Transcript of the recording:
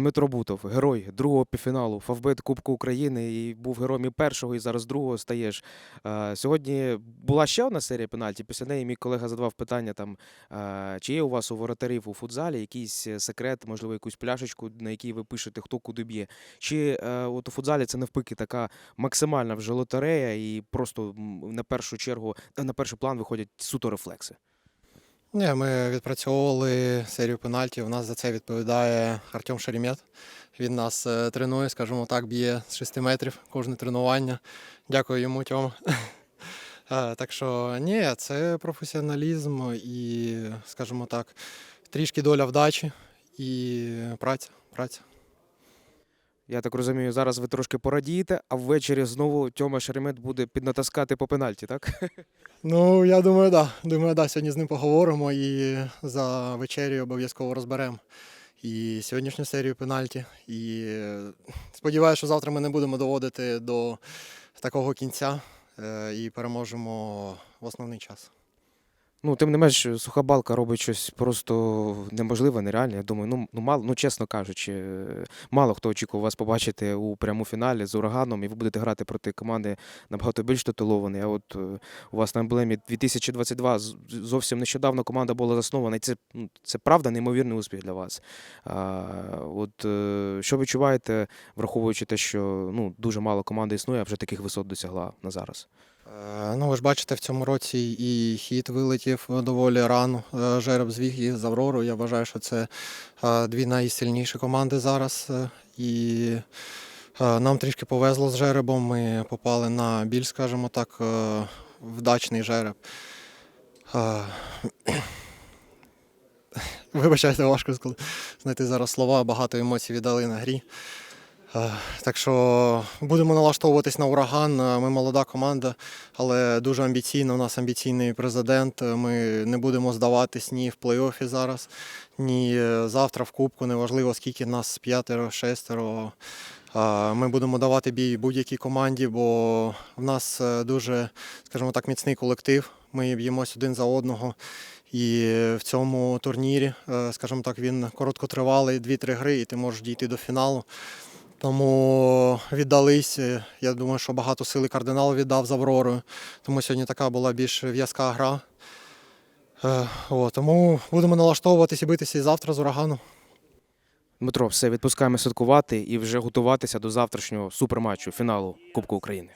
Дмитро Бутов, герой другого півфіналу Фавбет Кубку України і був героєм і першого, і зараз другого стаєш. Е, Сьогодні була ще одна серія пенальті. Після неї мій колега задавав питання там, е, чи є у вас у воротарів у футзалі якийсь е, секрет, можливо, якусь пляшечку, на якій ви пишете, хто куди б'є. Чи от у футзалі це навпаки така максимальна вже лотерея, і просто на першу чергу, на перший план виходять суто рефлекси. Ні, ми відпрацьовували серію пенальтів. У нас за це відповідає Артем Шеремет. Він нас е, тренує, скажімо так, б'є з 6 метрів кожне тренування. Дякую йому, Тьома. Так що ні, це професіоналізм і, скажімо так, трішки доля вдачі і праця. праця. Я так розумію, зараз ви трошки порадієте, а ввечері знову Тьома Шеремет буде піднатаскати по пенальті, так? Ну, я думаю, да. Думаю, да. Сьогодні з ним поговоримо і за вечерю обов'язково розберемо і сьогоднішню серію пенальті. І е, сподіваюся, що завтра ми не будемо доводити до такого кінця е, і переможемо в основний час. Ну, тим не менш, суха балка робить щось просто неможливе, нереальне. Я думаю, ну, ну мало, ну чесно кажучи, е, мало хто очікував вас побачити у прямому фіналі з ураганом, і ви будете грати проти команди набагато більш титулованої. А от е, у вас на емблемі 2022 зовсім нещодавно команда була заснована, і це, ну, це правда неймовірний успіх для вас. А, от е, що відчуваєте, враховуючи те, що ну, дуже мало команди існує, а вже таких висот досягла на зараз? Е, Ну, ви ж бачите, в цьому році і хід вилетів доволі рано. Е, Жереб звіг їх з Аврору. Я вважаю, що це е, дві найсильніші команди зараз. І нам трішки повезло з жеребом. Ми попали на більш, скажімо так, вдачний жереб. Вибачайте, важко знайти зараз слова, багато емоцій віддали на грі. Е, Так що будемо налаштовуватись на ураган. Е, Ми молода команда, але дуже амбіційна. У нас амбіційний президент. Е, Ми не будемо здаватись ні в плей-офі зараз, ні завтра в кубку. Неважливо, скільки нас п'ятеро, шестеро. Ми будемо давати бій будь-якій команді, бо в нас дуже, скажімо так, міцний колектив. Ми б'ємось один за одного. І в цьому турнірі, скажімо так, він короткотривалий, 2-3 гри, і ти можеш дійти до фіналу. Тому віддались. Я думаю, що багато сили кардинал віддав з Авророю. Тому сьогодні така була більш в'язка гра. Е, О, тому будемо налаштовуватися і битися і завтра з урагану. Дмитро, все, відпускаємо святкувати і вже готуватися до завтрашнього суперматчу фіналу Кубку України.